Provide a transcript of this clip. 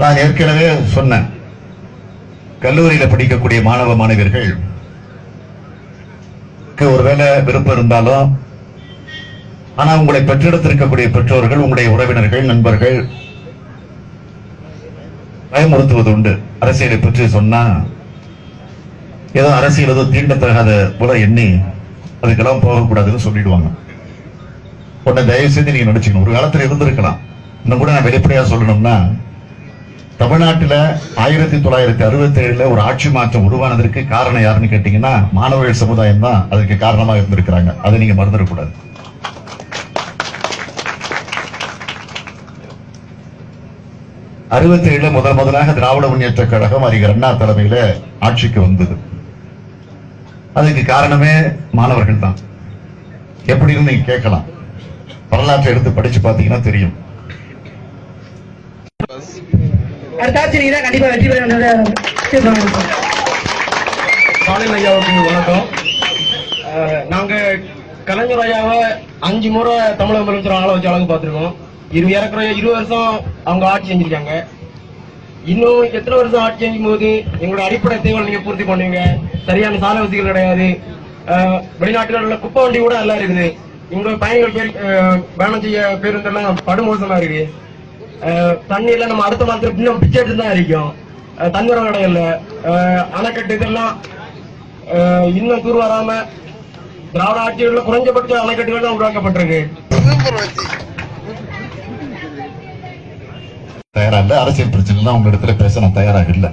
நான் ஏற்கனவே சொன்னேன் கல்லூரியில் படிக்கக்கூடிய மாணவ மாணவியர்கள் ஒருவேளை விருப்பம் இருந்தாலும் ஆனா உங்களை பெற்றெடுத்திருக்கக்கூடிய பெற்றோர்கள் உங்களுடைய உறவினர்கள் நண்பர்கள் பயமுறுத்துவது உண்டு அரசியலை பற்றி சொன்னா ஏதோ அரசியல் ஏதோ தீண்டத்தகாத போல எண்ணி அதுக்கெல்லாம் போகக்கூடாதுன்னு சொல்லிடுவாங்க. உன்னை தயவு செய்து நீங்க நடிச்சுக்கணும். ஒரு காலத்துல இருந்திருக்கலாம். இன்னும் கூட நான் வெளிப்படையா சொல்லணும்னா தமிழ்நாட்டுல ஆயிரத்தி தொள்ளாயிரத்தி அறுபத்தி ஏழுல ஒரு ஆட்சி மாற்றம் உருவானதற்கு காரணம் யாருன்னு கேட்டீங்கன்னா மாணவர்கள் சமுதாயம் தான் அதுக்கு காரணமா இருந்திருக்கிறாங்க. அதை நீங்க மறந்துடக்கூடாது. அறுபத்தி ஏழுல முதல் முதலாக திராவிட முன்னேற்ற கழகம் அறிஞர் அண்ணா தலைமையில ஆட்சிக்கு வந்தது. அதுக்கு காரணமே மாணவர்கள் தான். எப்படின்னு நீங்க கேட்கலாம். வரலாற்றை எடுத்து படிச்சு பார்த்தீங்கன்னா தெரியும். அடுத்த நீங்க தான் கண்டிப்பா வெற்றி பெற ஸ்டாலின் ஐயாவுக்கு வணக்கம். நாங்க கலைஞர் ஐயாவை அஞ்சு முறை தமிழக முதலமைச்சர் ஆள வச்சு அழகு பார்த்துருக்கோம். இரு இறக்குற இருபது வருஷம் அவங்க ஆட்சி செஞ்சிருக்காங்க. இன்னும் எத்தனை வருஷம் ஆட்சி செஞ்சும் போது எங்களோட அடிப்படை தேவை நீங்க பூர்த்தி பண்ணுவீங்க? சரியான சாலை வசதிகள் கிடையாது. வெளிநாட்டில் வெளிநாட்டுல உள்ள குப்பை வண்டி கூட நல்லா இருக்குது. எங்களோட பயணிகள் பேர் பயணம் செய்ய பேருந்தெல்லாம் படுமோசமா இருக்குது. தண்ணியில நம்ம அடுத்த மாதத்துல இன்னும் பிச்சை தான் இருக்கும் அஹ், இடம் அணைக்கட்டு இதெல்லாம் இன்னும் தூர் வராம திராவிட ஆட்சிகளில் குறைஞ்சபட்ச அணைக்கட்டுகள் தான் உருவாக்கப்பட்டிருக்கு. தயாரா இல்ல? அரசியல் பிரச்சனை உங்க இடத்துல பேச நான் தயாராக இல்லை.